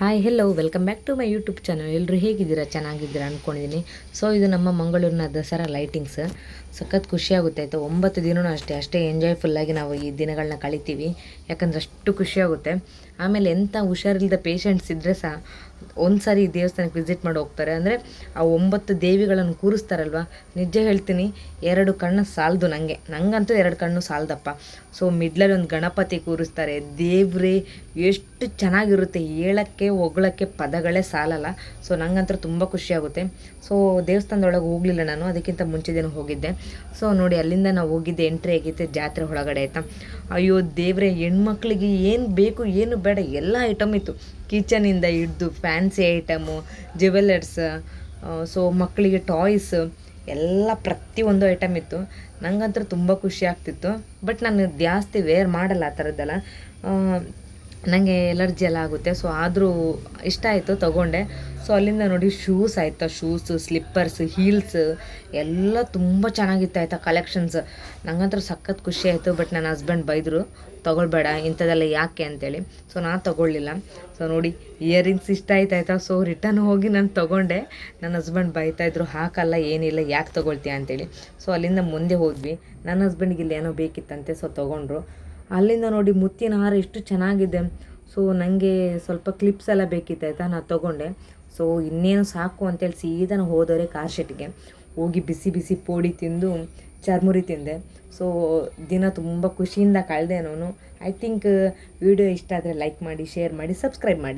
Hi hello welcome back to my YouTube channel ಎಲ್ಲರೂ ಹೇಗಿದ್ದೀರಾ? ಚೆನ್ನಾಗಿದ್ದೀರಾ ಅಂದ್ಕೊಂಡಿದ್ದೀನಿ ಸೊ ಇದು ನಮ್ಮ ಮಂಗಳೂರಿನ ದಸರಾ ಲೈಟಿಂಗ್ಸ್ ಸಖತ್ ಖುಷಿಯಾಗುತ್ತೆ ಆಯಿತು? ಒಂಬತ್ತು ದಿನವೂ ಅಷ್ಟೇ ಅಷ್ಟೇ ಎಂಜಾಯ್ಫುಲ್ಲಾಗಿ ನಾವು ಈ ದಿನಗಳನ್ನ ಕಳಿತೀವಿ. ಯಾಕಂದ್ರೆ ಅಷ್ಟು ಖುಷಿಯಾಗುತ್ತೆ ಆಮೇಲೆ ಎಂಥ ಹುಷಾರಿಲ್ಲದ ಪೇಷಂಟ್ಸ್ ಇದ್ದರೆ ಸಹ ಒಂದು ಸಾರಿ ದೇವಸ್ಥಾನಕ್ಕೆ ವಿಸಿಟ್ ಮಾಡಿ ಹೋಗ್ತಾರೆ. ಅಂದರೆ ಆ ಒಂಬತ್ತು ದೇವಿಗಳನ್ನು ಕೂರಿಸ್ತಾರಲ್ವ? ನಿಜ ಹೇಳ್ತೀನಿ, ಎರಡು ಕಣ್ಣು ಸಾಲದು ನನಗೆ ನಂಗಂತೂ ಎರಡು ಕಣ್ಣು ಸಾಲದಪ್ಪ. ಸೊ ಮಿಡ್ಲಲ್ಲಿ ಒಂದು ಗಣಪತಿ ಕೂರಿಸ್ತಾರೆ. ದೇವ್ರಿ, ಎಷ್ಟು ಚೆನ್ನಾಗಿರುತ್ತೆ. ಹೇಳೋಕ್ಕೆ ಹೊಗಳಕ್ಕೆ ಪದಗಳೇ ಸಾಲಲ್ಲ. ಸೊ ನನಗಂತೂ ತುಂಬ ಖುಷಿಯಾಗುತ್ತೆ ಸೊ ದೇವಸ್ಥಾನದೊಳಗೆ ಹೋಗಲಿಲ್ಲ ನಾನು. ಅದಕ್ಕಿಂತ ಮುಂಚೆ ದಿನ ಹೋಗಿದ್ದೆ. ಸೊ ನೋಡಿ, ಅಲ್ಲಿಂದ ನಾವು ಹೋಗಿದ್ದೆ ಎಂಟ್ರಿ ಆಗಿದ್ದೆ ಜಾತ್ರೆ ಒಳಗಡೆ ಆಯಿತಾ. ಅಯ್ಯೋ ದೇವ್ರೆ, ಹೆಣ್ಮಕ್ಳಿಗೆ ಏನು ಬೇಕು, ಏನು ಬೇಡ, ಎಲ್ಲ ಐಟಮ್ ಇತ್ತು. ಕಿಚನಿಂದ ಹಿಡ್ದು ಫ್ಯಾನ್ಸಿ ಐಟಮು, ಜ್ಯುವೆಲ್ಲರ್ಸ್ ಸೊ ಮಕ್ಕಳಿಗೆ ಟಾಯ್ಸ್, ಎಲ್ಲ ಪ್ರತಿಯೊಂದು ಐಟಮ್ ಇತ್ತು. ನನಗಂತೂ ತುಂಬ ಖುಷಿ ಆಗ್ತಿತ್ತು. ಬಟ್ ನಾನು ಜಾಸ್ತಿ ವೇರ್ ಮಾಡಲ್ಲ ಆ ಥರದ್ದೆಲ್ಲ. ನನಗೆ ಎಲರ್ಜಿ ಎಲ್ಲ ಆಗುತ್ತೆ. ಸೊ ಆದರೂ ಇಷ್ಟ ಆಯಿತು, ತೊಗೊಂಡೆ. ಸೊ ಅಲ್ಲಿಂದ ನೋಡಿ ಶೂಸ್ ಆಯಿತಾ ಶೂಸು ಸ್ಲಿಪ್ಪರ್ಸ್ ಹೀಲ್ಸ್ ಎಲ್ಲ ತುಂಬ ಚೆನ್ನಾಗಿತ್ತು ಆಯಿತಾ ಕಲೆಕ್ಷನ್ಸ್ ನಂಗಂತೂ ಸಖತ್ ಖುಷಿ ಆಯಿತು ಬಟ್ ನನ್ನ ಹಸ್ಬೆಂಡ್ ಬೈದರು, ತೊಗೊಳ್ಬೇಡ, ಇಂಥದ್ದೆಲ್ಲ ಯಾಕೆ? ಅಂತೇಳಿ. ಸೊ ನಾನು ತೊಗೊಳ್ಳಿಲ್ಲ. ಸೊ ನೋಡಿ ಇಯರಿಂಗ್ಸ್ ಇಷ್ಟ ಆಯ್ತು ಆಯಿತಾ? ಸೊ ರಿಟರ್ನ್ ಹೋಗಿ ನಾನು ತೊಗೊಂಡೆ. ನನ್ನ ಹಸ್ಬೆಂಡ್ ಬೈತಾಯಿದ್ರು ಹಾಕಲ್ಲ, ಏನಿಲ್ಲ, ಯಾಕೆ ತೊಗೊಳ್ತೀಯ? ಅಂತೇಳಿ. ಸೊ ಅಲ್ಲಿಂದ ಮುಂದೆ ಹೋದ್ವಿ. ನನ್ನ ಹಸ್ಬೆಂಡ್ಗೆ ಇಲ್ಲಿ ಏನೋ ಬೇಕಿತ್ತಂತೆ ಸೊ ತೊಗೊಂಡ್ರು. ಅಲ್ಲಿಂದ ನೋಡಿ ಮುತ್ತಿನ ಹಾರ ಎಷ್ಟು ಚೆನ್ನಾಗಿದೆ. ಸೊ ನನಗೆ ಸ್ವಲ್ಪ ಕ್ಲಿಪ್ಸ್ ಎಲ್ಲ ಬೇಕಿತ್ತು, ಆಯಿತಾ? ನಾನು ತೊಗೊಂಡೆ. ಸೊ ಇನ್ನೇನು ಸಾಕು ಅಂತೇಳಿ ಸೀದಾ ನಾವು ಹೋದವರೆ ಕಾರ್ ಶೆಟ್ಗೆ ಹೋಗಿ ಬಿಸಿ ಬಿಸಿ ಪೋಡಿ ತಿಂದು, ಚರ್ಮುರಿ ತಿಂದೆ. ಸೊ ದಿನ ತುಂಬ ಖುಷಿಯಿಂದ ಕಳೆದೆ ನಾನು. ಐ ಥಿಂಕ್ ವಿಡಿಯೋ ಇಷ್ಟ ಆದರೆ ಲೈಕ್ ಮಾಡಿ ಶೇರ್ ಮಾಡಿ ಸಬ್ಸ್ಕ್ರೈಬ್ ಮಾಡಿ.